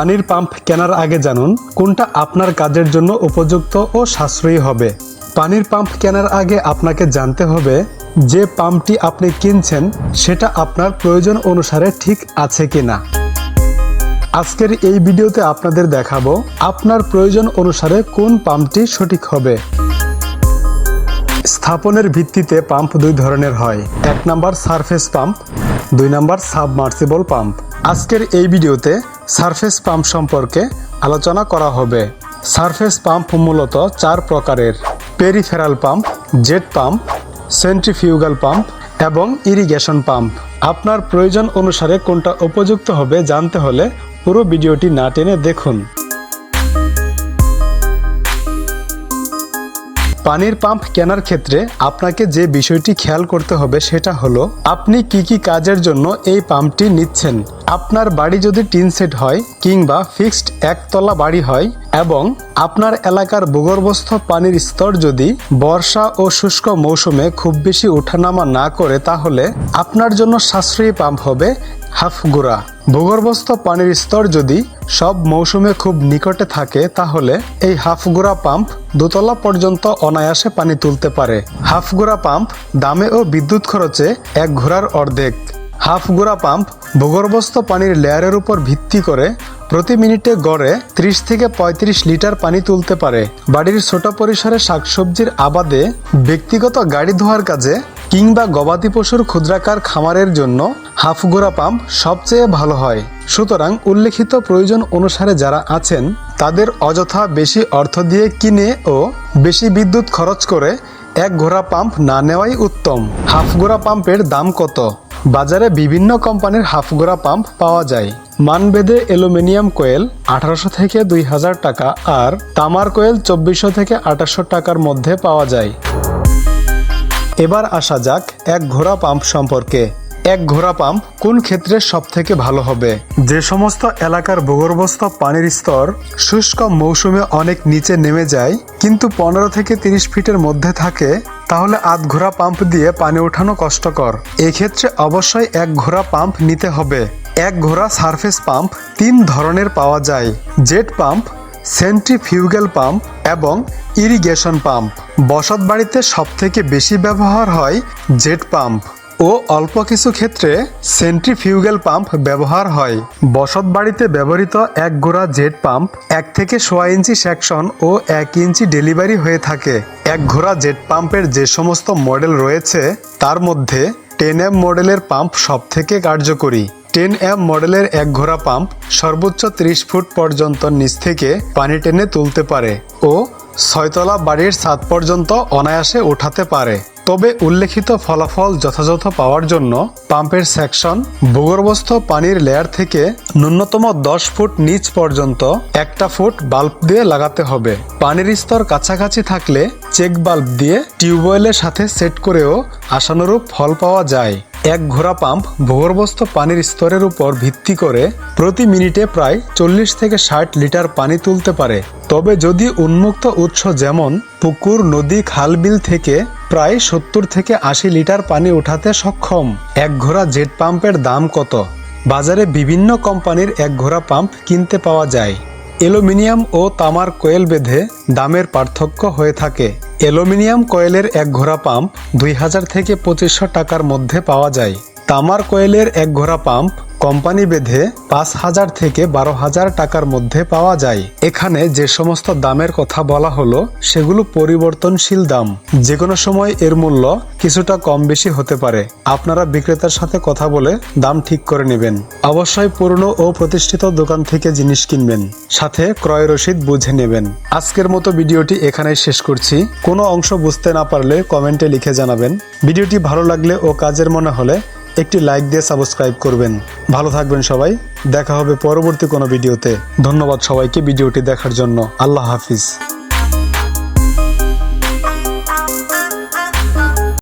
পানির পাম্প কেনার আগে জানুন, কোনটা আপনার কাজের জন্য উপযুক্ত ও সাশ্রয়ী হবে। পানির পাম্প কেনার আগে আপনাকে জানতে হবে, যে পাম্পটি আপনি কিনছেন, সেটা আপনার প্রয়োজন অনুসারে ঠিক আছে কিনা। আজকের এই ভিডিওতে আপনাদের দেখাবো, আপনার প্রয়োজন অনুসারে কোন পাম্পটি সঠিক হবে। স্থাপনের ভিত্তিতে পাম্প দুই ধরনের হয়, এক নাম্বার সারফেস পাম্প, দুই নাম্বার সাবমার্সিবল পাম্প। আজকের এই ভিডিওতে সারফেস পাম্প সম্পর্কে আলোচনা করা হবে। সারফেস পাম্প মূলত চার প্রকারের। Peripheral pump, jet pump, centrifugal pump এবং ইরিগেশন পাম্প। আপনার প্রয়োজন অনুসারে কোনটা উপযুক্ত হবে জানতে হলে পুরো ভিডিওটি না টেনে দেখুন। পানির পাম্প কেনার ক্ষেত্রে আপনাকে যে বিষয়টি খেয়াল করতে হবে সেটা হলো, আপনি কি কি কাজের জন্য এই পাম্পটি নিচ্ছেন? আপনার বাড়ি যদি টিন সেট হয় কিংবা ফিক্সড একতলা বাড়ি হয় এবং আপনার এলাকার ভূগর্ভস্থ পানির স্তর যদি বর্ষা ও শুষ্ক মৌসুমে খুব বেশি ওঠানামা না করে, তাহলে আপনার জন্য সাশ্রয়ী পাম্প হবে হাফগুড়া। ভূগর্ভস্থ পানির স্তর যদি সব মৌসুমে খুব নিকটে থাকে, তাহলে এই হাফগুড়া পাম্প দোতলা পর্যন্ত অনায়াসে পানি তুলতে পারে। হাফগুড়া পাম্প দামে ও বিদ্যুৎ খরচে এক ঘোড়ার অর্ধেক। হাফগুড়া পাম্প ভূগর্ভস্থ পানির লেয়ারের উপর ভিত্তি করে প্রতি মিনিটে গড়ে 30 থেকে ৩৫ লিটার পানি তুলতে পারে। বাড়ির ছোট পরিসরে শাকসবজির আবাদে ব্যক্তিগত গাড়ি ধোয়ার কাজে কিংবা গবাদি পশুর ক্ষুদ্রাকার খামারের জন্য হাফগোড়া পাম্প সবচেয়ে ভালো হয়। সুতরাং উল্লেখিত প্রয়োজন অনুসারে যারা আছেন, তাদের অযথা বেশি অর্থ দিয়ে কিনে ও বেশি বিদ্যুৎ খরচ করে এক ঘোড়া পাম্প না নেওয়াই উত্তম। হাফগোড়া পাম্পের দাম কত? বাজারে বিভিন্ন কোম্পানির হাফগোড়া পাম্প পাওয়া যায়। মানবেদে অ্যালুমিনিয়াম কোয়েল আঠারোশো থেকে দুই হাজার টাকা আর তামার কোয়েল চব্বিশশো থেকে আঠাশশো টাকার মধ্যে পাওয়া যায়। এবার আসা যাক এক ঘোড়া পাম্প সম্পর্কে। এক ঘোড়া পাম্প কোন ক্ষেত্রে সব থেকে ভালো হবে? যে সমস্ত এলাকার ভূগর্ভস্থ পানির স্তর শুষ্ক মৌসুমে অনেক নিচে নেমে যায়, কিন্তু পনেরো থেকে তিরিশ ফিটের মধ্যে থাকে তাহলে আধ ঘোড়া পাম্প দিয়ে পানি ওঠানো কষ্টকর। এক্ষেত্রে অবশ্যই এক ঘোড়া পাম্প নিতে হবে। এক ঘোড়া সারফেস পাম্প তিন ধরনের পাওয়া যায়। জেট পাম্প, সেন্ট্রিফিউগাল পাম্প এবং ইরিগেশন পাম্প। বসত বাড়িতে সবথেকে বেশি ব্যবহার হয় জেট পাম্প। ও অল্প কিছু ক্ষেত্রে সেন্ট্রিফিউগাল পাম্প ব্যবহার হয়। বসত বাড়িতে ব্যবহৃত এক গোড়া জেট পাম্প, এক থেকে সোয়া ইঞ্চি সেকশন ও এক ইঞ্চি ডেলিভারি হয়ে থাকে। এক ঘোড়া জেট পাম্পের যে সমস্ত মডেল রয়েছে, তার মধ্যে টেন এম মডেলের পাম্প সব থেকে কার্যকরী। টেন এম মডেলের এক ঘোড়া পাম্প সর্বোচ্চ 30 ফুট পর্যন্ত নিচ থেকে পানি টেনে তুলতে পারে ও ছয়তলা বাড়ির ছাদ পর্যন্ত অনায়াসে ওঠাতে পারে। তবে উল্লেখিত ফলাফল যথাযথ পাওয়ার জন্য পাম্পের সেকশন, ভূগর্ভস্থ পানির লেয়ার থেকে ন্যূনতম দশ ফুট নিচ পর্যন্ত একটা ফুট বাল্ব দিয়ে লাগাতে হবে। পানির স্তর কাছাকাছি থাকলে চেক বাল্ব দিয়ে টিউবওয়েলের সাথে সেট করেও আশানুরূপ ফল পাওয়া যায়। এক ঘোড়া পাম্প ভূগর্ভস্থ পানির স্তরের উপর ভিত্তি করে প্রতি মিনিটে প্রায় চল্লিশ থেকে ষাট লিটার পানি তুলতে পারে। তবে যদি উন্মুক্ত উৎস যেমন পুকুর, নদী খাল বিল থেকে প্রায় সত্তর থেকে আশি লিটার পানি উঠাতে সক্ষম। এক ঘোড়া জেট পাম্পের দাম কত? বাজারে বিভিন্ন কোম্পানির এক ঘোড়া পাম্প কিনতে পাওয়া যায়। অ্যালুমিনিয়াম ও তামার কোয়েল বেঁধে দামের পার্থক্য হয়ে থাকে। অ্যালুমিনিয়াম কয়েলের এক ঘোড়া পাম্প দুই হাজার থেকে পঁচিশশো টাকার মধ্যে পাওয়া যায়। তামার কয়েলের এক ঘোড়া পাম্প কোম্পানি বেঁধে পাঁচ হাজার থেকে বারো হাজার টাকার মধ্যে পাওয়া যায়। এখানে যে সমস্ত দামের কথা বলা হলো, সেগুলো পরিবর্তনশীল দাম। যে কোনো সময় এর মূল্য কিছুটা কম বেশি হতে পারে। আপনারা বিক্রেতার সাথে কথা বলে দাম ঠিক করে নেবেন। অবশ্যই পুরনো ও প্রতিষ্ঠিত দোকান থেকে জিনিস কিনবেন। সাথে ক্রয় রসিদ বুঝে নেবেন। আজকের মতো ভিডিওটি এখানেই শেষ করছি। কোনো অংশ বুঝতে না পারলে কমেন্টে লিখে জানাবেন। ভিডিওটি ভালো লাগলে ও কাজের মনে হলে একটি লাইক দিয়ে সাবস্ক্রাইব করবেন। ভালো থাকবেন সবাই। দেখা হবে পরবর্তী কোনো ভিডিওতে। ধন্যবাদ সবাইকে ভিডিওটি দেখার জন্য। আল্লাহ হাফিজ।